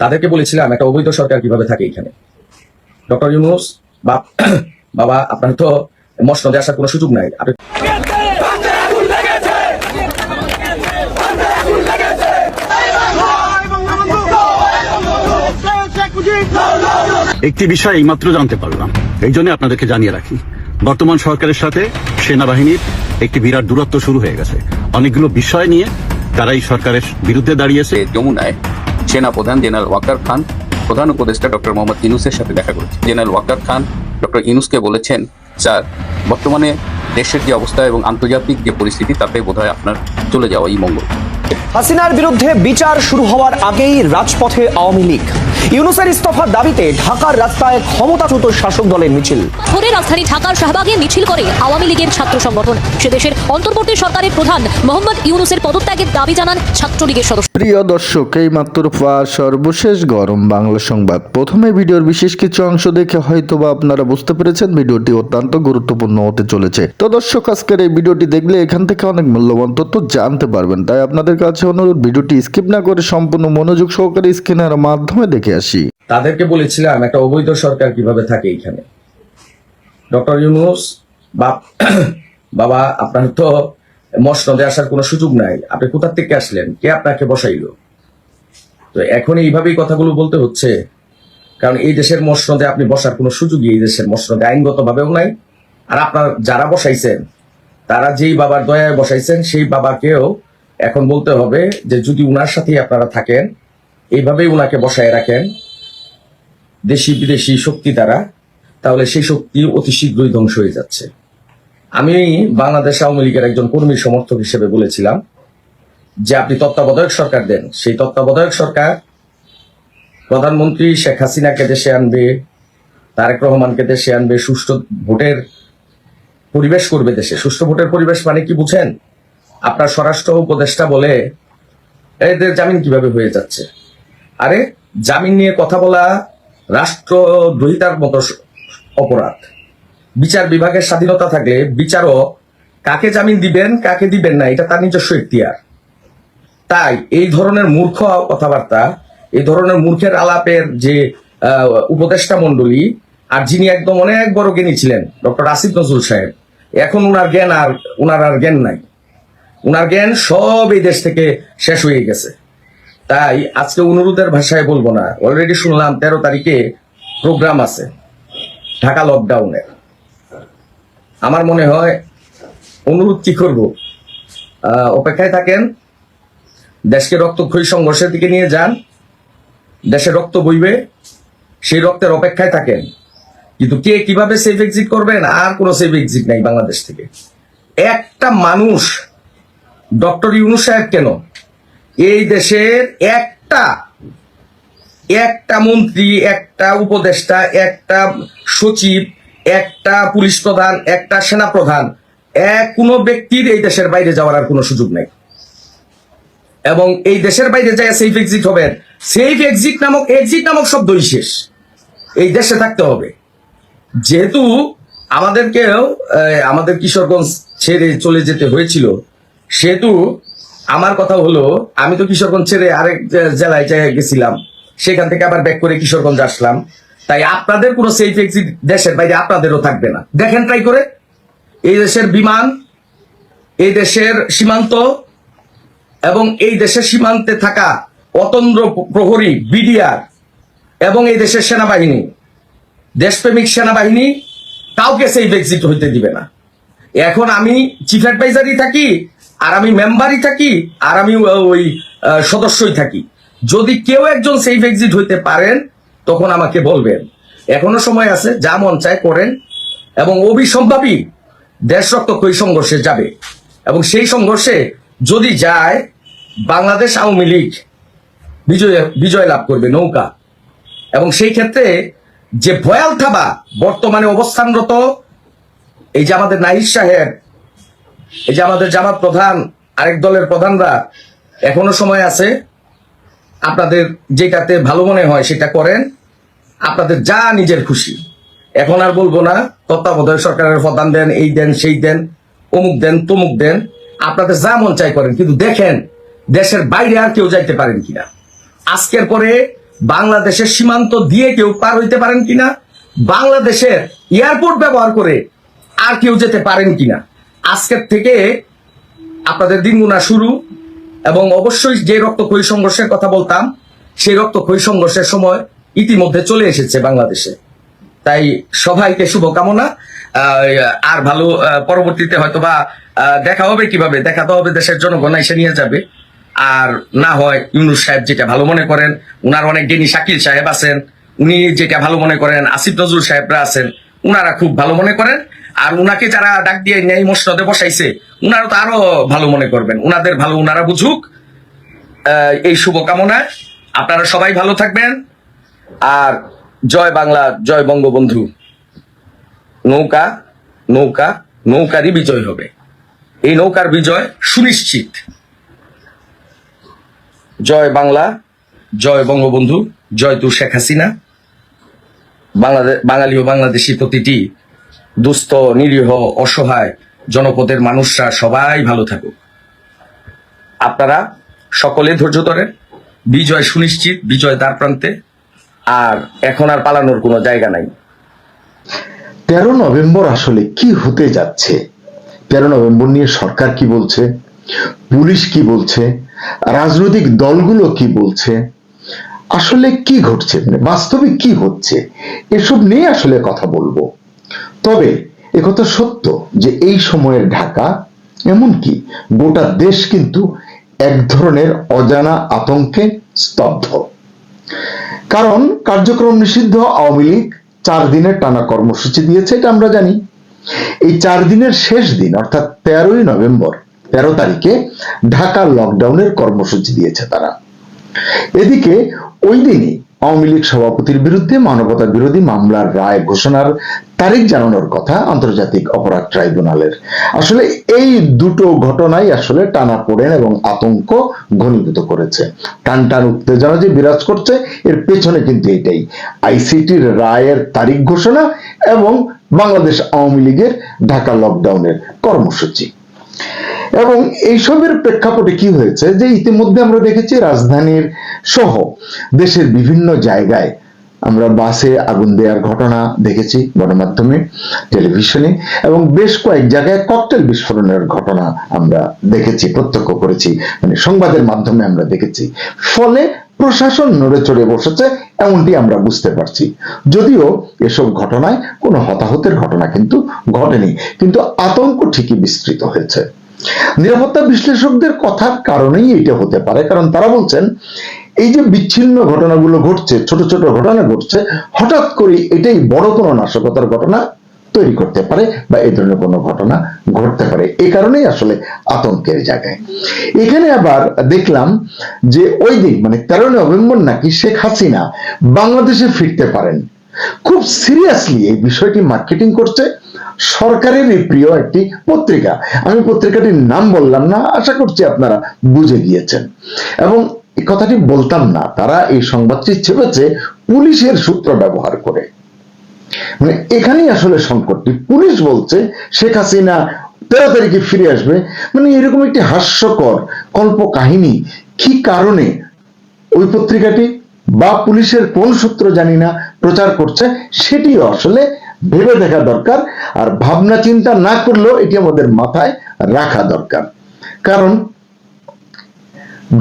তাদেরকে বলেছিলাম একটা অবৈধ সরকার কীভাবে থাকে এখানে? ডক্টর ইউনুস বাবা আপনার তো মসনদে আসার কোনো সুযোগ নাই। আপনি একটি বিষয় এইমাত্র জানতে পারলাম। এই জন্য আপনাদেরকে জানিয়ে রাখি বর্তমান সরকারের সাথে সেনাবাহিনীর একটি বিরাট দূরত্ব শুরু হয়ে গেছে। অনেকগুলো বিষয় নিয়ে তারা এই সরকারের বিরুদ্ধে দাঁড়িয়েছে। যমুনায় সেনা প্রধান জেনারেল ওয়াকার খান, প্রধান উপদেষ্টা ডক্টর মোহাম্মদ ইনুসের সাথে দেখা করেছে। জেনারেল ওয়াকার খান, ডক্টর ইনুসকে বলেছেন, স্যার, বর্তমানে দেশের যে অবস্থা এবং আন্তর্জাতিক যে পরিস্থিতি, তাতে বোধহয় আপনার চলে যাওয়া এই মঙ্গল। হাসিনার বিরুদ্ধে বিচার শুরু হওয়ার আগেই রাজপথে আওয়ামী লীগ। ইউনুসের ইস্তফার দাবিতে ঢাকার রাস্তায় ক্ষমতাচ্যুত শাসক দলের মিছিল। ভোরে রাজধানী ঢাকার শাহবাগে মিছিল করে আওয়ামী লীগের ছাত্র সংগঠন। সে দেশের অন্তর্বর্তী সরকারের প্রধান মোহাম্মদ ইউনুসের পদত্যাগের দাবি জানান ছাত্রলীগের সদস্য। প্রিয় দর্শক এই মাত্র পাওয়া সর্বশেষ গরম বাংলা সংবাদ। প্রথমে ভিডিওর বিশেষ কিছু অংশ দেখে হয়তোবা আপনারা বুঝতে পেরেছেন ভিডিওটি অত্যন্ত গুরুত্বপূর্ণ হতে চলেছে। তো দর্শক আজকের এই ভিডিওটি দেখলে এখান থেকে অনেক মূল্যবান তথ্য জানতে পারবেন। তাই আপনাদের কাছে অনুরোধ। ভিডিওটি স্কিপ না করে সম্পূর্ণ মনোযোগ সহকারে স্ক্রিনের মাধ্যমে দেখে আসি। তাদেরকে বলেছিলাম, একটা অবৈধ সরকার কীভাবে থাকে এখানে? ডক্টর ইউনুস বা বাবা, আপনার তো মসনদে আসার কোনো সুযোগ নাই। আপনি কোথা থেকে আসলেন? কে আপনাকে বসাইলো? তো এখন এইভাবেই কথাগুলো বলতে হচ্ছে। কারণ এই দেশের মসনদে আপনি বসার কোনো সুযোগই এই দেশের মসনদে আইনগতভাবেও নাই। আর আপনার যারা বসাইছেন, তারা যেই বাবার দয়ায় বসাইছেন, সেই বাবাকেও এখন বলতে হবে যে যদি উনার সাথেই আপনারা থাকেন এইভাবেই উনাকে বসায় রাখেন দেশি বিদেশি শক্তি দ্বারা, তাহলে সেই শক্তি অতি শীঘ্রই ধ্বংস হয়ে যাচ্ছে। আমি বাংলাদেশ আওয়ামী লীগের একজন কর্মী সমর্থক হিসেবে বলেছিলাম যে আপনি তত্ত্বাবধায়ক সরকার দেন। সেই তত্ত্বাবধায়ক সরকার প্রধানমন্ত্রী শেখ হাসিনাকে দেশে আনবে, তারেক রহমানকে দেশে আনবে, সুষ্ঠু ভোটের পরিবেশ করবে দেশে। সুষ্ঠু ভোটের পরিবেশ মানে কি বুঝেন? আপনার স্বরাষ্ট্র উপদেষ্টা বলে, এদের জামিন কীভাবে হয়ে যাচ্ছে? আরে, জামিন নিয়ে কথা বলা রাষ্ট্রদ্রোহিতার মতো অপরাধ। বিচার বিভাগের স্বাধীনতা থাকলে বিচারক কাকে জামিন দিবেন, কাকে দিবেন না, এটা তার নিজস্ব এখতিয়ার তাই এই ধরনের মূর্খ কথাবার্তা, এই ধরনের মূর্খের আলাপের যে উপদেষ্টা মণ্ডলী, আর যিনি একদম অনেক বড় জ্ঞানী ছিলেন, ডক্টর আসিফ নজরুল সাহেব, এখন উনার জ্ঞান আর, উনার আর জ্ঞান নাই। উনার জ্ঞান সব এই দেশ থেকে শেষ হয়ে গেছে। তাই আজকে অনুরোধের ভাষায় বলব না। অলরেডি শুনলাম তেরো তারিখে প্রোগ্রাম আছে, ঢাকা লকডাউনের আমার মনে হয় অনুরোধ কি করব? অপেক্ষায় থাকেন, দেশকে রক্তক্ষয়ী সংঘর্ষের দিকে নিয়ে যান, দেশে রক্ত বইবে, সেই রক্তের অপেক্ষায় থাকেন। কিন্তু কে কীভাবে সেফ এক্সিট করবেন? আর কোনো সেফ এক্সিট নাই বাংলাদেশ থেকে। একটা মানুষ ডক্টর ইউনুস সাহেব কেন? এই দেশের একটা একটা মন্ত্রী, একটা উপদেষ্টা, একটা সচিব, একটা পুলিশ প্রধান, একটা সেনা প্রধান এক কোনো ব্যক্তির এই দেশের বাইরে যাওয়ার আর কোনো সুযোগ নেই। এবং এই দেশের বাইরে যায় সেফ এক্সিট হবেন। সেফ এক্সিট নামক এক্সিট নামক শব্দই শেষ। এই দেশে থাকতে হবে। যেহেতু আমাদেরকেও আমাদের কিশোরগঞ্জ ছেড়ে চলে যেতে হয়েছিল সেহেতু আমার কথা হলো, আমি তো কিশোরগঞ্জ ছেড়ে আরেক জেলায় জায়গায় গেছিলাম। সেখান থেকে আবার ব্যাক করে কিশোরগঞ্জ আসলাম। তাই আপনাদের কোনো সেফ এক্সিট দেশের বাইরে আপনাদেরও থাকবে না। দেখেন ট্রাই করে। এই দেশের বিমান, এই দেশের সীমান্ত এবং এই দেশের সীমান্তে থাকা অতন্দ্র প্রহরী, বিডিআর এবং এই দেশের সেনাবাহিনী, দেশপ্রেমিক সেনাবাহিনী কাউকে সেই এক্সিট হইতে দিবে না। এখন আমি চিফ অ্যাডভাইজারই থাকি আর আমি মেম্বারই থাকি, আর আমি ওই সদস্যই থাকি। যদি কেউ একজন সেফ এক্সিট হইতে পারেন, তখন আমাকে বলবেন। এখনও সময় আছে, যা মন চায় করেন। এবং অবিসম্ভাবী দেশ রক্তক্ষয়ী সংঘর্ষে যাবে। এবং সেই সংঘর্ষে যদি যায়, বাংলাদেশ আওয়ামী লীগ বিজয় বিজয় লাভ করবে নৌকা। এবং সেই ক্ষেত্রে যে ভয়াল থাবা বর্তমানে অবস্থানরত, এই যে আমাদের নাহিদ সাহেব এই যে আমাদের জামাত প্রধান, আরেক দলের প্রধানরা, এখনও সময় আছে, আপনাদের যেটাতে ভালো মনে হয় সেটা করেন, আপনাদের যা নিজের খুশি। এখন আর বলব না, তত্ত্বাবধায়ক সরকারের প্রধান দেন, এই দেন, সেই দেন, অমুক দেন, তমুক দেন, আপনাদের যা মন চাই করেন, কিন্তু দেখেন, দেশের বাইরে আর কেউ যাইতে পারেন কিনা। আজকের পরে বাংলাদেশের সীমান্ত দিয়ে কেউ পার হইতে পারেন কিনা, বাংলাদেশের এয়ারপোর্ট ব্যবহার করে আর কেউ যেতে পারেন কিনা। আজকের থেকে আপনাদের দিন গুণা শুরু এবং অবশ্যই যে রক্তক্ষয়ী সংঘর্ষের কথা বলতাম, সেই রক্তক্ষয়ী সংঘর্ষের সময় ইতিমধ্যে চলে এসেছে বাংলাদেশে। তাই সবাইকে শুভকামনা। আর ভালো পরবর্তীতে হয়তো বা দেখা হবে কীভাবে? দেখা তো হবে দেশের জনগণ এসে নিয়ে যাবে। আর না হয় ইউনুস সাহেব যেটা ভালো মনে করেন, উনার অনেক জ্ঞানী শাকিল সাহেব আছেন, উনি যেটা ভালো মনে করেন, আসিফ নজরুল সাহেবরা আছেন, উনারা খুব ভালো মনে করেন। আর উনাকে যারা ডাক দিয়ে ন্যায় মসনদে বসাইছে উনারা তো আরও ভালো মনে করবেন। উনাদের ভালো উনারা বুঝুক। এই শুভকামনায় আপনারা সবাই ভালো থাকবেন। আর জয় বাংলা, জয় বঙ্গবন্ধু। নৌকা নৌকা, নৌকারই বিজয় হবে। এই নৌকার বিজয় সুনিশ্চিত। জয় বাংলা, জয় বঙ্গবন্ধু, জয় তু শেখ হাসিনা। বাংলাদেশ বাঙালি ও বাংলাদেশি প্রতিটি দুস্থ, নিরীহ, অসহায় জনপদের মানুষরা সবাই ভালো থাকুক। আপনারা সকলে ধৈর্য ধরেন, বিজয় সুনিশ্চিত, বিজয় দ্বার প্রান্তে, আর এখন আর পালানোর কোনো জায়গা নাই। তেরো নভেম্বর আসলে কি হতে যাচ্ছে? তেরো নভেম্বর নিয়ে সরকার কি বলছে? পুলিশ কি বলছে? রাজনৈতিক দলগুলো কি বলছে? আসলে কি ঘটছে? মানে বাস্তবে কি হচ্ছে? এসব নিয়ে আসলে কথা বলব। তবে একথা সত্য যে এই সময়ের ঢাকা এমনকি গোটা দেশ কিন্তু এক ধরনের অজানা আতঙ্কে স্তব্ধ। কারণ কার্যক্রম নিষিদ্ধ আওয়ামী লীগ চার দিনের টানা কর্মসূচি দিয়েছে, এটা আমরা জানি। এই চার দিনের শেষ দিন, অর্থাৎ তেরোই নভেম্বর, তেরো তারিখে ঢাকা লকডাউনের কর্মসূচি দিয়েছে তারা। এদিকে ওই দিনই আওয়ামী লীগ সভাপতির বিরুদ্ধে মানবতা বিরোধী মামলার রায় ঘোষণার তারিখ জানানোর কথা আন্তর্জাতিক অপরাধ ট্রাইব্যুনালের। আসলে এই দুটো ঘটনাই আসলে টানা পড়েন এবং আতঙ্ক ঘনীভূত করেছে। টান টান উত্তেজনা যে বিরাজ করছে, এর পেছনে কিন্তু এটাই। আইসিটির রায়ের তারিখ ঘোষণা এবং বাংলাদেশ আওয়ামী লীগের ঢাকা লকডাউনের কর্মসূচি। এবং এইসবের প্রেক্ষাপটে কি হয়েছে? যে ইতিমধ্যে আমরা দেখেছি রাজধানীর সহ দেশের বিভিন্ন জায়গায় আমরা বাসে আগুন দেওয়ার ঘটনা দেখেছি গণমাধ্যমে, টেলিভিশনে এবং বেশ কয়েক জায়গায় ককটেল বিস্ফোরণের ঘটনা আমরা দেখেছি, প্রত্যক্ষ করেছি। মানে সংবাদের মাধ্যমে আমরা দেখেছি। ফলে প্রশাসন নড়ে চড়ে বসেছে, এমনটি আমরা বুঝতে পারছি। যদিও এসব ঘটনায় কোনো হতাহতের ঘটনা কিন্তু ঘটেনি, কিন্তু আতঙ্ক ঠিকই বিস্তৃত হয়েছে। নিরাপত্তা বিশ্লেষকদের কথার কারণেই এটা হতে পারে, কারণ তারা বলছেন, এই যে বিচ্ছিন্ন ঘটনাগুলো ঘটছে, ছোট ছোট ঘটনা ঘটছে, হঠাৎ করে এটাই বড় কোনো নাশকতার ঘটনা তৈরি করতে পারে বা এই ধরনের কোনো ঘটনা ঘটতে পারে। এই কারণেই আসলে আতঙ্কের জায়গায়। এখানে আবার দেখলাম যে ওই দিন মানে তেরো নভেম্বর নাকি শেখ হাসিনা বাংলাদেশে ফিরতে পারেন। খুব সিরিয়াসলি এই বিষয়টি মার্কেটিং করছে। সরকারের প্রিয় একটি পত্রিকা। আমি পত্রিকাটির নাম বললাম না, আশা করছি আপনারা বুঝে গিয়েছেন। এবং কথাটি বলতাম না, তারা এই সংবাদটি ছেপেছে পুলিশের সূত্র ব্যবহার করে। মানে এখানেই আসলে সংকটটি পুলিশ বলছে, শেখ হাসিনা তেরো তারিখে ফিরে আসবে। মানে এরকম একটি হাস্যকর কল্প কাহিনী কি কারণে? ওই পত্রিকাটি বা পুলিশের কোন সূত্র জানি না, প্রচার করছে, সেটিও আসলে ভেবে দেখা দরকার। আর ভাবনা চিন্তা না করলেও এটি আমাদের মাথায় রাখা দরকার। কারণ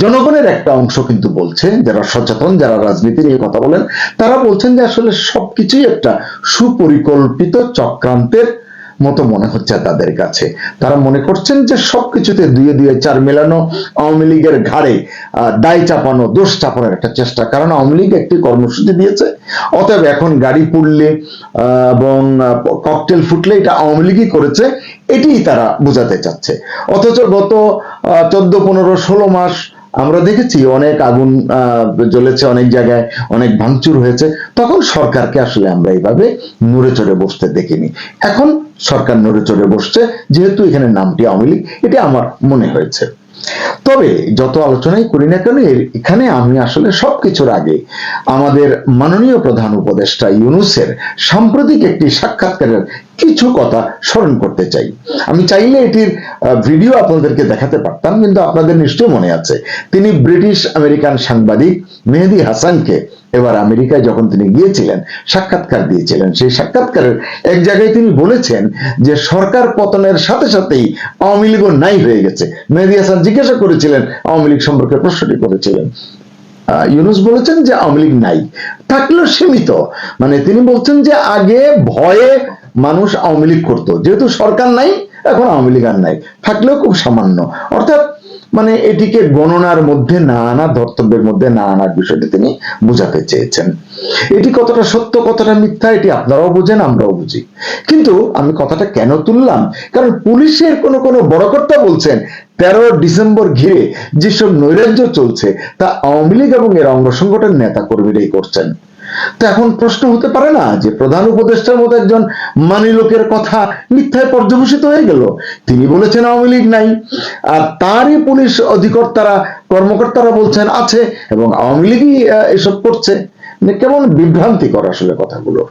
জনগণের একটা অংশ কিন্তু বলছে, যারা সচেতন, যারা রাজনীতি নিয়ে কথা বলেন, তারা বলছেন যে আসলে সবকিছুই একটা সুপরিকল্পিত চক্রান্তের মতো মনে হচ্ছে তাদের কাছে। তারা মনে করছেন যে সবকিছুতে দুয়ে দুয়ে চার মেলানো আওয়ামী লীগের ঘাড়ে দায় চাপানো, দোষ চাপানোর একটা চেষ্টা। কারণ আওয়ামী লীগ একটি কর্মসূচি দিয়েছে, অতএব এখন গাড়ি পুড়লে এবং ককটেল ফুটলে এটা আওয়ামী লীগই করেছে, এটিই তারা বোঝাতে চাচ্ছে। অথচ গত চোদ্দ, পনেরো, ষোলো মাস আমরা দেখেছি অনেক আগুন জ্বলেছে অনেক জায়গায়, অনেক ভাঙচুর হয়েছে। তখন সরকারকে আসলে আমরা এইভাবে নড়ে চড়ে বসতে দেখিনি। এখন সরকার নড়ে চড়ে বসছে, যেহেতু এখানে নামটি আওয়ামী লীগ, এটি আমার মনে হয়েছে। তবে যত আলোচনাই করি না কেন এখানে আমি আসলে সবকিছুর আগে আমাদের মাননীয় প্রধান উপদেষ্টা ইউনুসের সাম্প্রতিক একটি সাক্ষাৎকারের কিছু কথা স্মরণ করতে চাই। আমি চাইলে এটির ভিডিও আপনাদেরকে দেখাতে পারতাম, কিন্তু আপনাদের নিশ্চয় মনে আছে। তিনি ব্রিটিশ আমেরিকান সাংবাদিক মেহেদি হাসানকে এবার আমেরিকায় যখন তিনি গিয়েছিলেন, সাক্ষাৎকার দিয়েছিলেন, সেই সাক্ষাৎকারের এক জায়গায় তিনি বলেছেন যে সরকার পতনের সাথে সাথেই আওয়ামী লীগও নাই হয়ে গেছে। মেহেদি হাসান জিজ্ঞাসা করেছিলেন, আওয়ামী লীগ সম্পর্কে প্রশ্নটি করেছিলেন। ইউনুস বলেছেন যে আওয়ামী লীগ নাই, থাকলেও সীমিত। মানে তিনি বলছেন যে আগে ভয়ে মানুষ আওয়ামী লীগ করতো, যেহেতু সরকার নাই, এখন আওয়ামী লীগ আর নাই, থাকলেও খুব সামান্য। অর্থাৎ মানে এটিকে গণনার মধ্যে না আনা ধর্তব্যের মধ্যে না আনার বিষয়টি তিনি বুঝাতে চেয়েছেন। এটি কতটা সত্য, কতটা মিথ্যা, এটি আপনারাও বুঝেন, আমরাও বুঝি। কিন্তু আমি কথাটা কেন তুললাম? কারণ পুলিশের কোন কোন বড় কর্তা বলছেন, তেরো ডিসেম্বর ঘিরে যেসব নৈরাজ্য চলছে, তা আওয়ামী লীগ এবং এর অঙ্গ সংগঠন নেতা কর্মীরাই করছেন। তো এখন প্রশ্ন হতে পারে না যে প্রধান উপদেষ্টার মতো একজন মানি লোকের কথা মিথ্যায় পর্যবেসিত হয়ে গেল। তিনি বলেছেন আওয়ামী লীগ নাই। আর তারই পুলিশ অধিকর্তারা, কর্মকর্তারা বলছেন আছে এবং আওয়ামী লীগই এসব করছে। মানে কেমন বিভ্রান্তিকর আসলে কথাগুলো।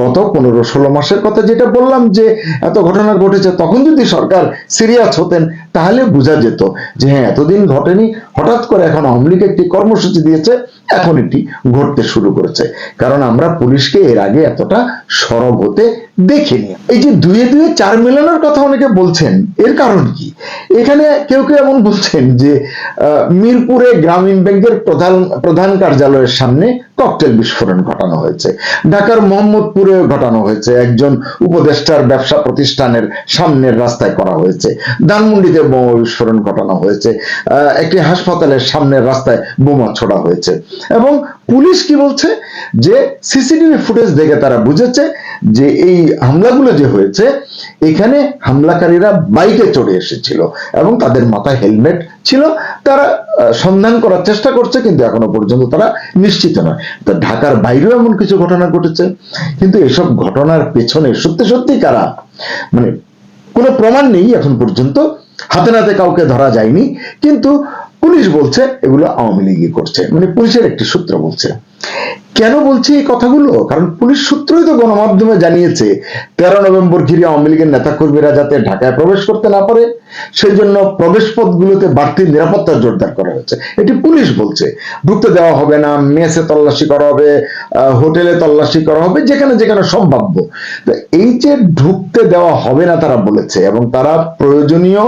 গত পনেরো ষোলো মাসের কথা যেটা বললাম যে এত ঘটনা ঘটেছে, তখন যদি সরকার সিরিয়াস হতেন, তাহলে বোঝা যেত যে হ্যাঁ এতদিন ঘটেনি। হঠাৎ করে এখন আওয়ামী লীগ একটি কর্মসূচি দিয়েছে এখন এটি ঘটতে শুরু করেছে। কারণ আমরা পুলিশকে এর আগে এতটা সরব হতে দেখিনি। এই যে দুয়ে দুয়ে চার মেলানোর কথা অনেকে বলছেন, এর কারণ কি? এখানে কেউ কেউ এমন বলছেন যে মিরপুরে গ্রামীণ ব্যাংকের প্রধান প্রধান কার্যালয়ের সামনে ককটেল বিস্ফোরণ ঘটানো হয়েছে। ঢাকার মোহাম্মদপুরে ঘটানো হয়েছে। একজন উপদেষ্টার ব্যবসা প্রতিষ্ঠানের সামনের রাস্তায় করা হয়েছে। ধানমন্ডিতে বোমা বিস্ফোরণ ঘটানো হয়েছে। একটি হাসপাতালের সামনের রাস্তায় বোমা ছোড়া হয়েছে। এবং পুলিশ কি বলছে? যে সিসিটিভি ফুটেজ দেখে তারা বুঝেছে যে এই হামলাগুলো যে হয়েছে, এখানে হামলাকারীরা বাইকে চড়ে এসেছিল এবং তাদের মাথায় হেলমেট ছিল। তারা সন্ধান করার চেষ্টা করছে, কিন্তু এখনও পর্যন্ত তারা নিশ্চিত নয়। তা ঢাকার বাইরেও এমন কিছু ঘটনা ঘটেছে? কিন্তু এসব ঘটনার পেছনে সত্যি সত্যি কারা? মানে কোনো প্রমাণ নেই এখন পর্যন্ত। হাতে নাতে কাউকে ধরা যায়নি। কিন্তু পুলিশ বলছে এগুলো আওয়ামী লীগই করছে। মানে পুলিশের একটি সূত্র বলছে। কেন বলছি এই কথাগুলো? কারণ পুলিশ সূত্রই তো গণমাধ্যমে জানিয়েছে, তেরো নভেম্বর ঘিরে আওয়ামী লীগের নেতাকর্মীরা যাতে ঢাকায় প্রবেশ করতে না পারে, সেই জন্য প্রবেশ পথগুলোতে বাড়তি নিরাপত্তা জোরদার করা হয়েছে। এটি পুলিশ বলছে। ঢুকতে দেওয়া হবে না, মেসে তল্লাশি করা হবে হোটেলে তল্লাশি করা হবে, যেখানে যেখানে সম্ভাব্য। এই যে ঢুকতে দেওয়া হবে না তারা বলেছে, এবং তারা প্রয়োজনীয়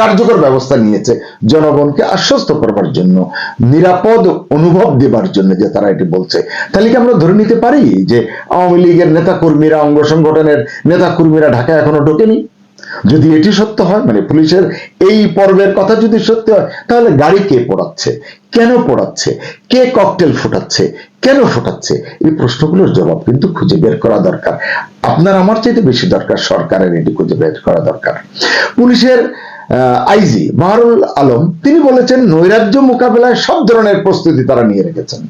কার্যকর ব্যবস্থা নিয়েছে জনগণকে আশ্বস্ত করবার জন্য, নিরাপদ অনুভব দেবার জন্য যে তারা এটি বলছে। তাহলে কি আমরা ধরে নিতে পারি যে আওয়ামী লীগের নেতা কর্মীরা অঙ্গ সংগঠনের নেতা কর্মীরা ঢাকায় এখনও ঢোকেনি? যদি এটি সত্য হয় মানে পুলিশের এই পর্বের কথা যদি সত্যি হয়, তাহলে গাড়ি কে পোড়াচ্ছে? কেন পোড়াচ্ছে? কে ককটেল ফোটাচ্ছে? কেন ফোটাচ্ছে? এই প্রশ্নগুলোর জবাব কিন্তু খুঁজে বের করা দরকার। আপনার আমার চাইতে বেশি দরকার, সরকারের এটি খুঁজে বের করা দরকার। পুলিশের আইজি বাহারুল আলম, তিনি বলেছেন, নৈরাজ্য মোকাবেলায় সব ধরনের প্রস্তুতি তারা নিয়ে রেখেছেন।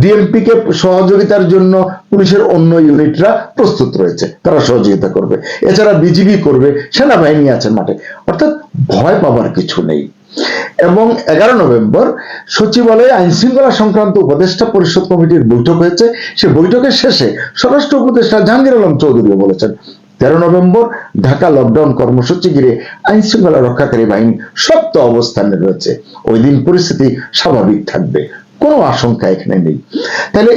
ডিএমপি কে সহযোগিতার জন্য পুলিশের অন্য ইউনিটরা প্রস্তুত রয়েছে, তারা সহযোগিতা করবে। এছাড়া বিজিবি করবে, সেনাবাহিনী আছে মাঠে। অর্থাৎ ভয় পাবার কিছু নেই। এবং এগারো নভেম্বর সচিবালয়ে আইন শৃঙ্খলা সংক্রান্ত উপদেষ্টা পরিষদ কমিটির বৈঠক হয়েছে। সে বৈঠকের শেষে স্বরাষ্ট্র উপদেষ্টা জাহাঙ্গীর আলম চৌধুরী বলেছেন তেরো নভেম্বর ঢাকা লকডাউন কর্মসূচি ঘিরে আইন শৃঙ্খলা রক্ষাকারী বাহিনী শক্ত অবস্থানে রয়েছে। ওই দিন পরিস্থিতি স্বাভাবিক থাকবে। কোনো আশঙ্কা এখানে নেই। তাহলে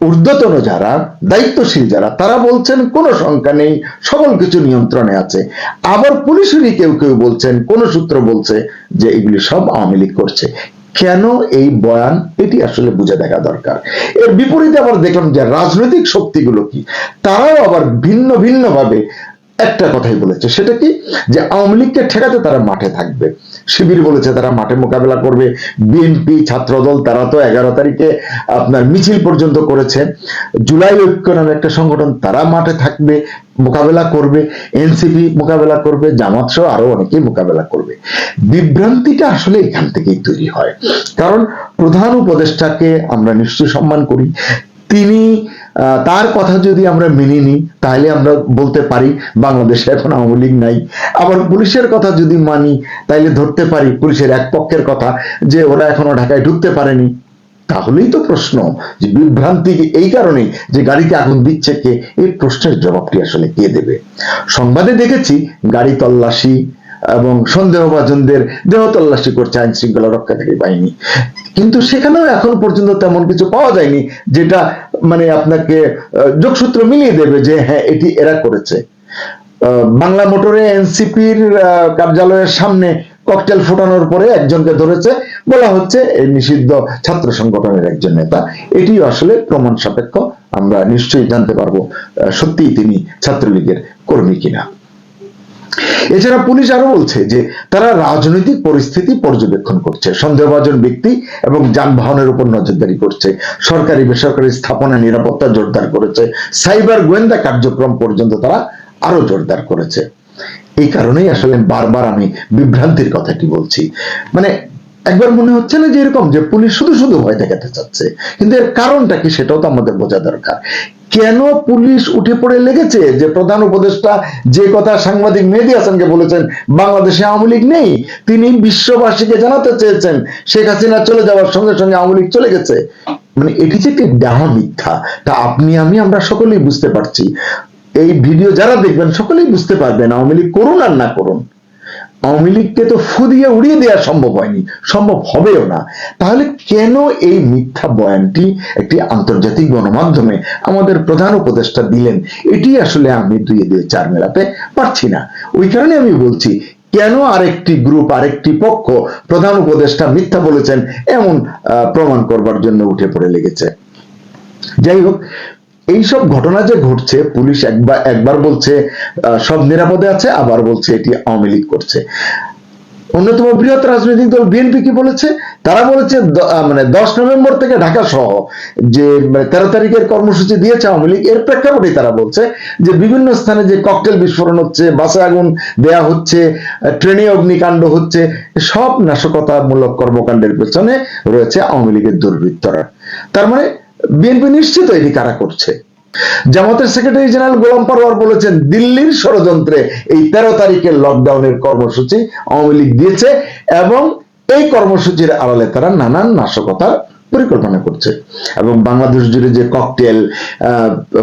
ঊর্ধ্বতন যারা, দায়িত্বশীল যারা, তারা বলছেন কোনো শঙ্কা নেই, সকল কিছু নিয়ন্ত্রণে আছে। আবার পুলিশেরই কেউ কেউ বলছেন, কোন সূত্র বলছে যে এগুলি সব আওয়ামী লীগ করছে। কেন এই বয়ান? এটি আসলে বুঝে দেখা দরকার। এর বিপরীতে আবার দেখলাম যে রাজনৈতিক শক্তিগুলো কি? তারাও আবার ভিন্ন ভিন্ন ভাবে একটা কথাই বলেছে। সেটা কি? যে আওয়ামী লীগকে ঠেকাতে তারা মাঠে থাকবে। শিবির বলেছে তারা মাঠে মোকাবেলা করবে। বিএনপি ছাত্রদল, তারা তো এগারো তারিখে আপনার মিছিল পর্যন্ত করেছে। জুলাই ঐক্য নামে একটা সংগঠন, তারা মাঠে থাকবে। মোকাবেলা করবে, এনসিপি মোকাবেলা করবে, জামাত সহ আরও অনেকেই মোকাবেলা করবে। বিভ্রান্তিটা আসলে এখান থেকেই তৈরি হয়। কারণ প্রধান উপদেষ্টাকে আমরা নিশ্চয়ই সম্মান করি। তিনি তার কথা যদি আমরা মেনে নিই, তাহলে আমরা বলতে পারি, বাংলাদেশে এখন আওয়ামী লীগ নাই। আবার পুলিশের কথা যদি মানি, তাইলে ধরতে পারি, পুলিশের এক পক্ষের কথা, যে ওরা এখনও ঢাকায় ঢুকতে পারেনি। তাহলেই তো প্রশ্ন যে বিভ্রান্তি এই কারণে যে গাড়িতে আগুন দিচ্ছে কে? এই প্রশ্নের জবাবটি আসলে কে দেবে? সংবাদে দেখেছি গাড়ি তল্লাশি এবং সন্দেহভাজনদের দেহ তল্লাশি করছে আইন শৃঙ্খলা রক্ষাকারী বাহিনী। কিন্তু সেখানেও এখন পর্যন্ত তেমন কিছু পাওয়া যায়নি, যেটা মানে আপনাকে যোগসূত্র মিলিয়ে দেবে যে হ্যাঁ এটি এরা করেছে। বাংলা মোটরে এনসিপির কার্যালয়ের সামনে ককটেল ফোটানোর পরে একজনকে ধরেছে, বলা হচ্ছে এই নিষিদ্ধ ছাত্র সংগঠনের একজন নেতা। এটি আসলে প্রমাণ সাপেক্ষ, আমরা নিশ্চয়ই জানতে পারব সত্যিই তিনি ছাত্রলীগের কর্মী কিনা। এছাড়া পুলিশ আরও বলছে যে, তারা রাজনৈতিক পরিস্থিতি পর্যবেক্ষণ করছে, সন্দেহভাজন ব্যক্তি এবং যানবাহনের উপর নজরদারি করছে। সরকারি বেসরকারি স্থাপনা নিরাপত্তা জোরদার করেছে, সাইবার গোয়েন্দা কার্যক্রম পর্যন্ত তারা আরও জোরদার করেছে। এই কারণেই আসলে বারবার আমি বিভ্রান্তির কথাটি বলছি। মানে একবার মনে হচ্ছে না যে এরকম যে পুলিশ শুধু শুধু ভয় দেখাতে চাচ্ছে, কিন্তু এর কারণটা কি সেটাও তো আমাদের বোঝা দরকার। কেন পুলিশ উঠে পড়ে লেগেছে যে প্রধান উপদেষ্টা যে কথা সাংবাদিক মেহেদি হাসানকে বলেছেন, বাংলাদেশে আওয়ামী লীগ নেই, তিনি বিশ্ববাসীকে জানাতে চেয়েছেন, শেখ হাসিনা চলে যাওয়ার সঙ্গে সঙ্গে আওয়ামী লীগ চলে গেছে। মানে এটি যে একটি ডাহা মিথ্যা, তা আপনি আমি আমরা সকলেই বুঝতে পারছি। এই ভিডিও যারা দেখবেন, সকলেই বুঝতে পারবেন আওয়ামী লীগ করুন আর না করুন। আওয়ামী লীগকে তো ফু দিয়ে উড়িয়ে দেওয়া সম্ভব হয়নি, সম্ভব হবেও না। তাহলে কেন এই মিথ্যা বয়ানটি একটি আন্তর্জাতিক গণমাধ্যমে আমাদের প্রধান উপদেষ্টা দিলেন? এটি আসলে আমি দুই দিয়ে চার মেলাতে পারছি না। ওই কারণে আমি বলছি, কেন আরেকটি গ্রুপ, আরেকটি পক্ষ প্রধান উপদেষ্টা মিথ্যা বলেছেন, এমন প্রমাণ করবার জন্য উঠে পড়ে লেগেছে? যাই হোক এইসব ঘটনা যে ঘটছে, পুলিশ একবার একবার বলছে সব নিরাপদে আছে, আবার বলছে এটি আওয়ামী লীগ করছে। অন্যতম বৃহৎ রাজনৈতিক দল বিএনপি কি বলেছে? তারা বলেছে মানে দশ নভেম্বর থেকে ঢাকা সহ যে মানে তেরো তারিখের কর্মসূচি দিয়েছে আওয়ামী লীগ, এর প্রেক্ষাপটে তারা বলছে যে বিভিন্ন স্থানে যে ককটেল বিস্ফোরণ হচ্ছে, বাসে আগুন দেয়া হচ্ছে, ট্রেনে অগ্নিকাণ্ড হচ্ছে, সব নাশকতামূলক কর্মকাণ্ডের পেছনে রয়েছে আওয়ামী লীগের দুর্বৃত্তরা। তার মানে বিএনপি নিশ্চিত এটি কারা করছে? জামাতের সেক্রেটারি জেনারেল গোলাম পারওয়ার বলেছেন, দিল্লির ষড়যন্ত্রে এই তেরো তারিখের লকডাউনের কর্মসূচি আওয়ামী লীগ দিয়েছে এবং এই কর্মসূচির আড়ালে তারা নানান নাশকতার পরিকল্পনা করছে। এবং বাংলাদেশ জুড়ে যে ককটেল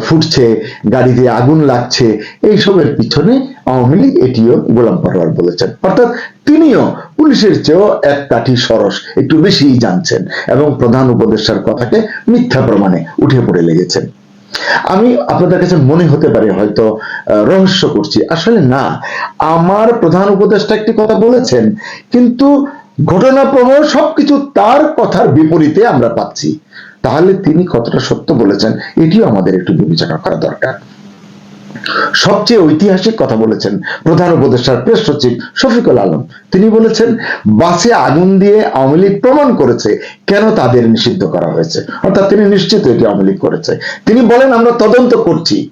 ফুটছে, গাড়িতে আগুন লাগছে, এইসবের পিছনে আওয়ামী লীগ এটিও গোলাম পরোয়ার বলেছেন। অর্থাৎ তিনিও পুলিশের চেয়েও এক কাঠি সরস একটু বেশিই জানছেন এবং প্রধান উপদেষ্টার কথাকে মিথ্যা প্রমাণে উঠে পড়ে লেগেছেন। আমি আপনাদের কাছে মনে হতে পারে হয়তো রহস্য করছি। আসলে না, আমার প্রধান উপদেষ্টা একটি কথা বলেছেন, কিন্তু ঘটনা প্রবাহ সবকিছু তার কথার বিপরীতে আমরা পাচ্ছি। তাহলে তিনি কতটা সত্য বলেছেন, এটিও আমাদের একটু বিবেচনা করা দরকার। সবচেয়ে ঐতিহাসিক কথা বলেছেন প্রধান উপদেষ্টার প্রেস সচিব শফিকুল আলম। তিনি বলেছেন, বাসে আগুন দিয়ে আওয়ামী লীগ প্রমাণ করেছে কেন তাদের নিষিদ্ধ করা হয়েছে। অর্থাৎ তিনি নিশ্চিত এটি আওয়ামী লীগ করেছে। তিনি বলেন, আমরা তদন্ত করছি,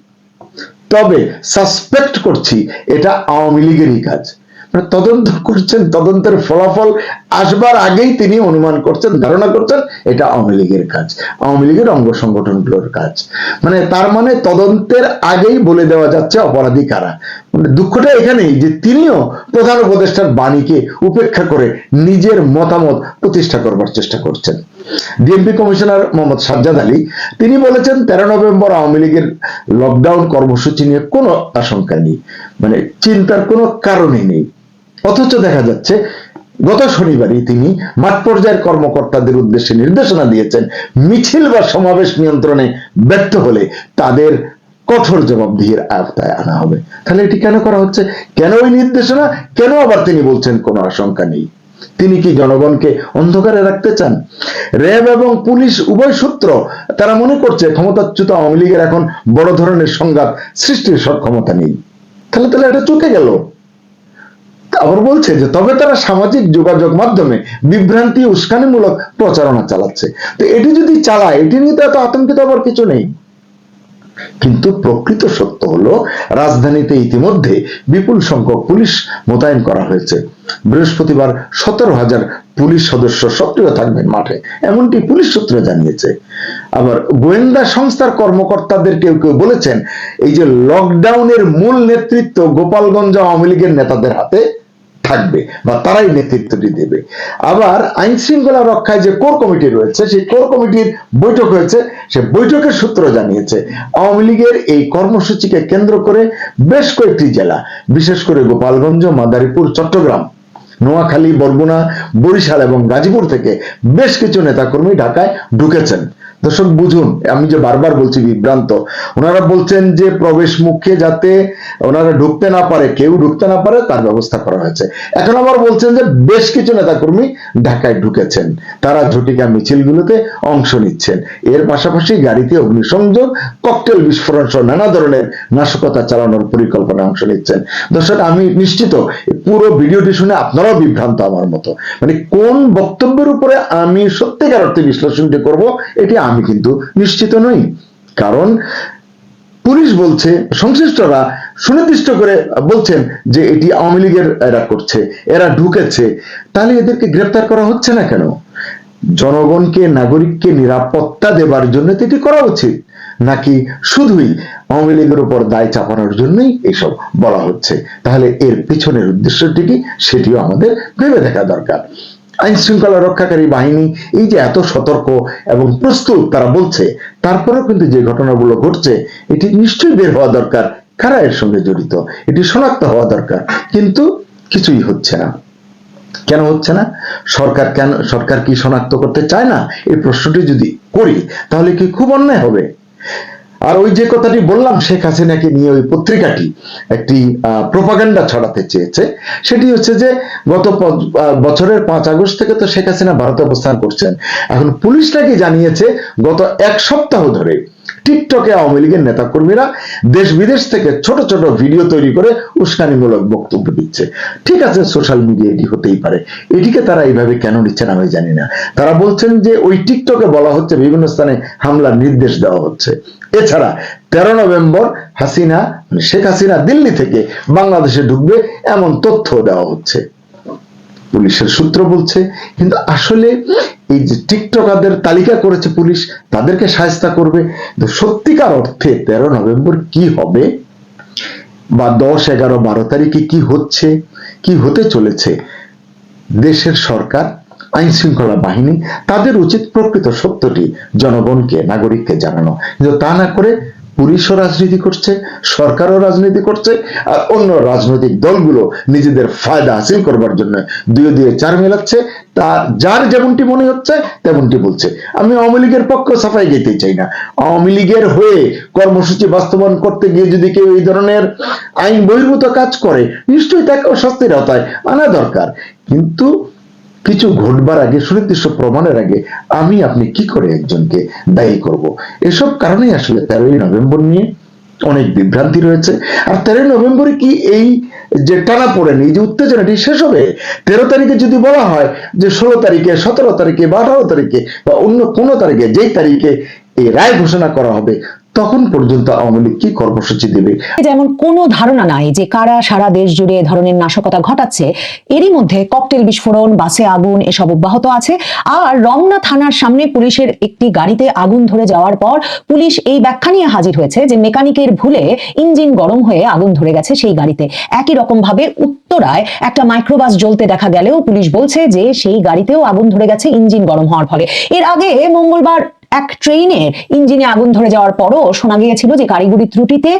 তবে সাসপেক্ট করছি, এটা আওয়ামী লীগেরই কাজ। তদন্ত করছেন, তদন্তের ফলাফল আসবার আগেই তিনি অনুমান করছেন, ধারণা করছেন, এটা আওয়ামী লীগের কাজ, আওয়ামী লীগের অঙ্গ সংগঠনগুলোর কাজ। মানে তার মানে তদন্তের আগেই বলে দেওয়া যাচ্ছে অপরাধী কারা। মানে দুঃখটা এখানেই যে তিনিও প্রধান উপদেষ্টার বাণীকে উপেক্ষা করে নিজের মতামত প্রতিষ্ঠা করবার চেষ্টা করছেন। ডিএমপি কমিশনার মোহাম্মদ সাজ্জাদ আলী, তিনি বলেছেন, তেরো নভেম্বর আওয়ামী লীগের লকডাউন কর্মসূচি নিয়ে কোনো আশঙ্কা নেই মানে চিন্তার কোনো কারণই নেই। অথচ দেখা যাচ্ছে, গত শনিবারই তিনি মাঠ পর্যায়ের কর্মকর্তাদের উদ্দেশ্যে নির্দেশনা দিয়েছেন, মিছিল বা সমাবেশ নিয়ন্ত্রণে ব্যর্থ হলে তাদের কঠোর জবাবদিহির আওতায় আনা হবে। তাহলে এটি কেন করা হচ্ছে? কেন ওই নির্দেশনা? কেন আবার তিনি বলছেন কোনো আশঙ্কা নেই? তিনি কি জনগণকে অন্ধকারে রাখতে চান? র্যাব এবং পুলিশ উভয় সূত্র তারা মনে করছে ক্ষমতাচ্যুত আওয়ামী লীগের এখন বড় ধরনের সংঘাত সৃষ্টির সক্ষমতা নেই। তাহলে তাহলে এটা চুকে গেল। আবার বলছে যে তবে তারা সামাজিক যোগাযোগ মাধ্যমে বিভ্রান্তি, উস্কানিমূলক প্রচারণা চালাচ্ছে। তো এটি যদি চালায়, এটি নিয়ে তো এত আতঙ্কিত আবার কিছু নেই। কিন্তু প্রকৃত সত্য হলো, রাজধানীতে ইতিমধ্যে বিপুল সংখ্যক পুলিশ মোতায়েন করা হয়েছে। বৃহস্পতিবার সতেরো হাজার পুলিশ সদস্য সক্রিয় থাকবেন মাঠে, এমনটি পুলিশ সূত্রে জানিয়েছে। আবার গোয়েন্দা সংস্থার কর্মকর্তাদের কেউ কেউ বলেছেন, এই যে লকডাউনের মূল নেতৃত্ব গোপালগঞ্জ আওয়ামী লীগের নেতাদের হাতে থাকবে বা তারাই নেতৃত্বটি দেবে। আবার আইন শৃঙ্খলা রক্ষায় যে কোর কমিটি রয়েছে, সেই কোর কমিটির বৈঠক হয়েছে, সে বৈঠকের সূত্র জানিয়েছে। আওয়ামী লীগের এই কর্মসূচিকে কেন্দ্র করে বেশ কয়েকটি জেলা, বিশেষ করে গোপালগঞ্জ, মাদারীপুর, চট্টগ্রাম, নোয়াখালী, বরগুনা, বরিশাল এবং গাজীপুর থেকে বেশ কিছু নেতাকর্মী ঢাকায় ঢুকেছেন। দর্শক, বুঝুন, আমি যে বারবার বলছি বিভ্রান্ত, ওনারা বলছেন যে প্রবেশ মুখে যাতে ওনারা ঢুকতে না পারে, কেউ ঢুকতে না পারে, তার ব্যবস্থা করা হয়েছে। এখন আবার বলছেন যে বেশ কিছু নেতাকর্মী ঢাকায় ঢুকেছেন। তারা ঝটিকা মিছিলগুলোতে অংশ নিচ্ছেন। এর পাশাপাশি গাড়িতে অগ্নিসংযোগ, ককটেল বিস্ফোরণ সহ নানা ধরনের নাশকতা চালানোর পরিকল্পনায় অংশ নিচ্ছেন। দর্শক, আমি নিশ্চিত, পুরো ভিডিওটি শুনে আপনারাও বিভ্রান্ত আমার মতো। মানে কোন বক্তব্যের উপরে আমি সত্যিকার অর্থে বিশ্লেষণটি করব, এটি আমি কিন্তু নিশ্চিত নই। কারণ পুলিশ বলছে, সংশ্লিষ্টরা সুনির্দিষ্ট করে বলছেন যে এটি আওয়ামী লীগের এরা করছে, এরা ঢুকেছে। তাহলে এদেরকে গ্রেপ্তার করা হচ্ছে না কেন? জনগণকে, নাগরিককে নিরাপত্তা দেবার জন্য তো এটি করা উচিত। নাকি শুধুই আওয়ামী লীগের উপর দায় চাপানোর জন্যই এসব বলা হচ্ছে? তাহলে এর পিছনের উদ্দেশ্যটি কি? সেটিও আমাদের ভেবে দেখা দরকার। আইন শৃঙ্খলা রক্ষাকারী বাহিনী এই যে এত সতর্ক এবং প্রস্তুত তারা বলছে, তারপরেও কিন্তু যে ঘটনাগুলো ঘটছে, এটি নিশ্চয়ই বের হওয়া দরকার। কারা এর সঙ্গে জড়িত? এটি শনাক্ত হওয়া দরকার। কিন্তু কিছুই হচ্ছে না। কেন হচ্ছে না? সরকার কেন সরকার কি শনাক্ত করতে চায় না? এই প্রশ্নটি যদি করি, তাহলে কি খুব অন্যায় হবে? আর ওই যে কথাটি বললাম, শেখ হাসিনাকে নিয়ে ওই পত্রিকাটি একটি প্রোপাগান্ডা ছড়াতে চেয়েছে। সেটি হচ্ছে যে, গত বছরের পাঁচ আগস্ট থেকে তো শেখ হাসিনা ভারতে অবস্থান করছেন। এখন পুলিশ নাকি জানিয়েছে, গত এক সপ্তাহ ধরে টিকটকে আওয়ামী লীগের নেতাকর্মীরা দেশ বিদেশ থেকে ছোট ছোট ভিডিও তৈরি করে উস্কানিমূলক বক্তব্য দিচ্ছে। ঠিক আছে সোশ্যাল মিডিয়া এটি হতেই পারে। এটিকে তারা এইভাবে কেন নিচ্ছেন আমি জানি না। তারা বলছেন যে ওই টিকটকে বলা হচ্ছে, বিভিন্ন স্থানে হামলার নির্দেশ দেওয়া হচ্ছে। এছাড়া তেরো নভেম্বর হাসিনা মানে শেখ হাসিনা দিল্লি থেকে বাংলাদেশে ঢুকবে, এমন তথ্য দেওয়া হচ্ছে। পুলিশের সূত্র বলছে, কিন্তু আসলে এই যে টিকটকারদের তালিকা করেছে পুলিশ, তাদেরকে সাহায্য করবে। সত্যিকার অর্থে তেরো নভেম্বর কি হবে? বা দশ, এগারো, বারো তারিখে কি হচ্ছে? কি হতে চলেছে? দেশের সরকার, আইন শৃঙ্খলা বাহিনী, তাদের উচিত প্রকৃত সত্যটি জনগণকে, নাগরিককে জানানো। কিন্তু তা না করে পুলিশও রাজনীতি করছে, সরকারও রাজনীতি করছে, আর অন্য রাজনৈতিক দলগুলো নিজেদের ফায়দা হাসিল করবার জন্য দুয়ে দুয়ে চার মেলাচ্ছে। তা যার যেমনটি মনে হচ্ছে, তেমনটি বলছে। আমি আওয়ামী লীগের পক্ষে সাফাই যেতে চাই না। আওয়ামী লীগের হয়ে কর্মসূচি বাস্তবায়ন করতে গিয়ে যদি কেউ এই ধরনের আইন বহির্ভূত কাজ করে, নিশ্চয়ই তাকেও শাস্তির আওতায় আনা দরকার। কিন্তু কিছু ঘটবার আগে, সুনির্দিষ্ট প্রমাণের আগে আমি আপনি কি করে একজনকে দায়ী করব? এসব কারণেই আসলে তেরোই নভেম্বর নিয়ে অনেক বিভ্রান্তি রয়েছে। আর তেরোই নভেম্বরে কি এই যে টানা পড়েন, এই যে উত্তেজনাটি শেষ হবে? তেরো তারিখে যদি বলা হয় যে ষোলো তারিখে, সতেরো তারিখে বা আঠারো তারিখে বা অন্য কোনো তারিখে, যেই তারিখে এই রায় ঘোষণা করা হবে তখন পর্যন্ত আওয়ামী লীগ কি কর্মসূচি দেবে? যেমন কোনো ধারণা নাই যে কারা সারা দেশ জুড়ে এ ধরনের নাশকতা ঘটাচ্ছে, এরই মধ্যে ককটেল বিস্ফোরণ, বাসে আগুন, এসব অব্যাহত আছে। আর রমনা থানার সামনে পুলিশের একটি গাড়িতে আগুন ধরে যাওয়ার পর পুলিশ এই ব্যাখ্যা নিয়ে হাজির হয়েছে যে মেকানিকের ভুলে ইঞ্জিন গরম হয়ে আগুন ধরে গেছে সেই গাড়িতে। একই রকম ভাবে উত্তরায় একটা মাইক্রোবাস জ্বলতে দেখা গেলেও পুলিশ বলছে যে সেই গাড়িতেও আগুন ধরে গেছে, ইঞ্জিন গরম হওয়ার ফলে। এর আগে মঙ্গলবার এক ট্রেনের ইঞ্জিনে আগুন ধরে যাওয়ার পরও শোনা গিয়েছিল যে কারিগরি ত্রুটিতে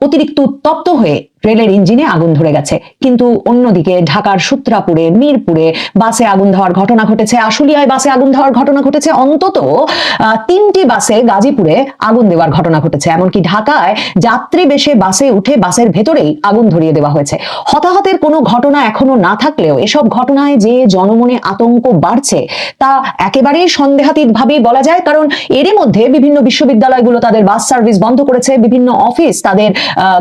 অতিরিক্ত উত্তপ্ত হয়ে রেলের ইঞ্জিনে আগুন ধরে গেছে। কিন্তু অন্যদিকে ঢাকার সূত্রাপুরে, মিরপুরে বাসে আগুন দেওয়ার ঘটনা ঘটেছে। আশুলিয়ায় বাসে আগুন দেওয়ার ঘটনা ঘটেছে। অন্তত তিনটি বাসে গাজীপুরে আগুন দেওয়ার ঘটনা ঘটেছে। এমনকি ঢাকায় যাত্রী বেশে বাসে উঠে বাসের ভেতরেই আগুন ধরিয়ে দেওয়া হয়েছে। হতাহতের কোনো ঘটনা এখনও না থাকলেও এসব ঘটনায় যে জনমনে আতঙ্ক বাড়ছে, তা একেবারেই সন্দেহাতীত ভাবেই বলা যায়। কারণ এরই মধ্যে বিভিন্ন বিশ্ববিদ্যালয়গুলো তাদের বাস সার্ভিস বন্ধ করেছে। বিভিন্ন অফিস তাদের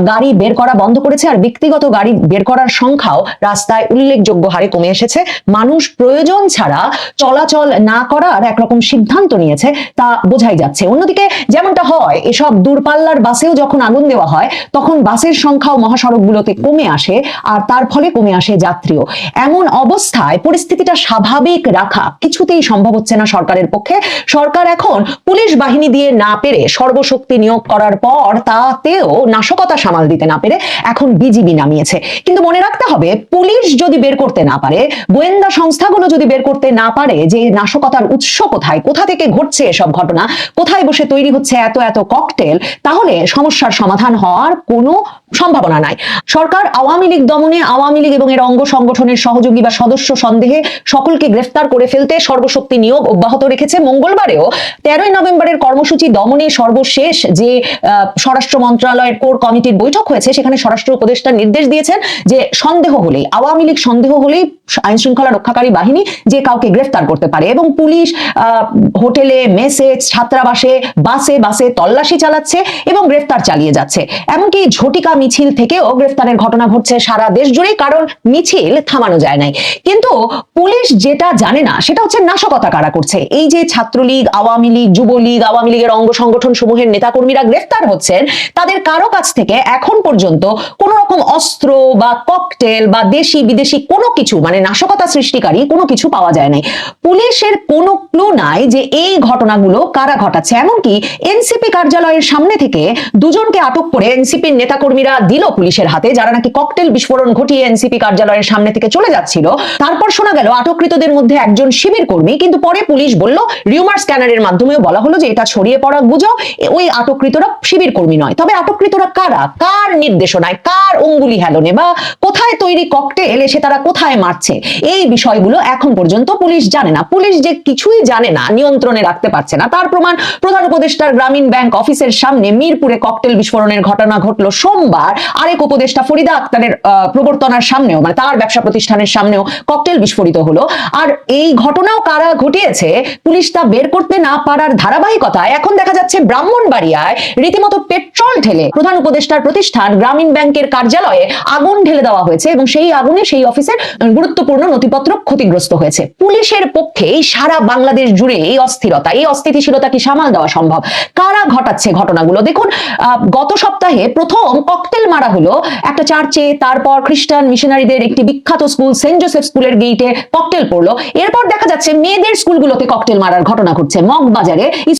গাড়ি বের করা বন্ধ করেছে আর ব্যক্তিগত গাড়ি বের করার সংখ্যাও রাস্তায় উল্লেখযোগ্য হারে কমে এসেছে। মানুষ প্রয়োজন ছাড়া চলাচল না করার একরকম সিদ্ধান্ত নিয়েছে তা বোঝাই যাচ্ছে। অন্যদিকে যেমনটা হয়, এসব দূরপাল্লার বাসেও যখন আগুন দেওয়া হয়, তখন বাসের সংখ্যাও মহাসড়কগুলোতে কমে আসে আর তার ফলে কমে আসে যাত্রীও। এমন অবস্থায় পরিস্থিতিটা স্বাভাবিক রাখা কিছুতেই সম্ভব হচ্ছে না সরকারের পক্ষে। সরকার এখন পুলিশ বাহিনী দিয়ে না পেরে সর্বশক্তি নিয়োগ করার পর তাতেও নাশকতা সামাল দিতে না পেরে এখন এখন বিজিবি নামিয়েছে। কিন্তু মনে রাখতে হবে, পুলিশ যদি বের করতে না পারে, গোয়েন্দা সংস্থাগুলো যদি বের করতে না পারে যে নাশকতার উৎস কোথায়, কোথা থেকে ঘটছে এসব ঘটনা, কোথায় বসে তৈরি হচ্ছে এত এত ককটেল তাহলে সমস্যার সমাধান হওয়ার কোনো সম্ভাবনা নাই। সরকার আওয়ামী লীগ দমনে আওয়ামী লীগ এবং এর অঙ্গ সংগঠনের সহযোগী বা সদস্য সন্দেহে সকলকে গ্রেফতার করে ফেলতে সর্বশক্তি নিয়োগ অব্যাহত রেখেছে। মঙ্গলবারেও তেরোই নভেম্বরের কর্মসূচি দমনে সর্বশেষ যে স্বরাষ্ট্র মন্ত্রণালয়ের কোর কমিটির বৈঠক হয়েছে, সেখানে স্বরাষ্ট্র উপদেষ্টা নির্দেশ দিয়েছেন যে সন্দেহ হলেই, আওয়ামী লীগ সন্দেহ হলেই আইন শৃঙ্খলা রক্ষাকারী বাহিনী যে কাউকে গ্রেফতার করতে পারে এবং পুলিশ হোটেলে মেসে ছাত্রাবাসে, বাসে বাসে তল্লাশি চালাচ্ছে এবং গ্রেফতার চালিয়ে যাচ্ছে। এমনকি ঝটিকা মিছিল থেকেও গ্রেফতারের ঘটনা ঘটছে সারা দেশ জুড়ে কারণ মিছিল থামানো যায় নাই। কিন্তু পুলিশ যেটা জানে না, সেটা হচ্ছে নাশকতা কারা করছে? এই যে ছাত্রলীগ, আওয়ামী লীগ, যুবলীগ, আওয়ামী লীগের অঙ্গ সংগঠন সমূহের নেতাকর্মীরা গ্রেফতার হচ্ছেন, তাদের কারও কাছ থেকে এখন পর্যন্ত কোন রকম অস্ত্র বা ককটেল বা দেশি বিদেশি কোনো কিছু মানে নাশকতা সৃষ্টিকারী কোনো কিছু পাওয়া যায় নাই। পুলিশের কোনো ক্লু নাই যে এই ঘটনাগুলো কারা ঘটাচ্ছে। এমনকি এনসিপি কার্যালয়ের সামনে থেকে দুজনকে আটক করে এনসিপির নেতাকর্মীরা দিল পুলিশের হাতে, যারা নাকি ককটেল বিস্ফোরণ ঘটিয়ে এনসিপি কার্যালয়ের সামনে থেকে চলে যাচ্ছিল। তারপর শোনা গেল, আটককৃতদের মধ্যে একজন শিবির কর্মী, কিন্তু পরে পুলিশ বলল, রিউমার স্ক্যানারের মাধ্যমেও বলা হলো যে এটা ছড়িয়ে পড়া এ- ওই আটককৃতরা শিবির কর্মী নয়। তবে আটককৃতরা কারা? কার নির্দেশনায়? কার অঙ্গুলি হেলনে? বা কোথায় তৈরি ককটেল এসে তারা কোথায় মারছে? এই বিষয়গুলো এখন পর্যন্ত পুলিশ জানে না। পুলিশ যে কিছুই জানে না, নিয়ন্ত্রণে রাখতে পারছে না। তার প্রমাণ প্রধান উপদেষ্টার গ্রামীণ ব্যাংক অফিসের সামনে মিরপুরে ককটেল বিস্ফোরণের ঘটনা ঘটলো সোমবার। আরেক উপদেষ্টা ফরিদা আক্তারের প্রবর্তনার সামনেও মানে তার ব্যবসা প্রতিষ্ঠানের সামনেও ককটেল বিস্ফোরিত হলো। আর এই ঘটনাও কারা ঘটিয়েছে, পুলিশ তা বের করতে না পারার ধারাবাহিকতায় এখন দেখা যাচ্ছে ব্রাহ্মণবাড়িয়ায় রীতিমতো পেট্রোল ঢেলে প্রধান উপদেষ্টার প্রতিষ্ঠান গ্রামীণ ব্যাংকের কার্যালয়ে আগুন ঢেলে দেওয়া হয়েছে এবং সেই আগুনে সেই অফিসের গুরুত্বপূর্ণ নথিপত্র ক্ষতিগ্রস্ত হয়েছে। পুলিশের পক্ষে সারা বাংলাদেশ জুড়ে এই অস্থিরতা, এই অস্থিতিশীলতা কি সামাল দেওয়া সম্ভব? কারা ঘটাচ্ছে ঘটনাগুলো? দেখুন গত সপ্তাহে প্রথম ককটেল মারা হলো, একটা চার্চে তারপর খ্রিস্টান মিশনারিদের একটি বিখ্যাত স্কুল সেন্ট জোসেফ স্কুলের গেইটে ককটেল পড়ল। এরপর দেখা যাচ্ছে মেয়েদের স্কুলগুলোতে ককটেল মারার ঘটনা ঘটছে। মগবাজারে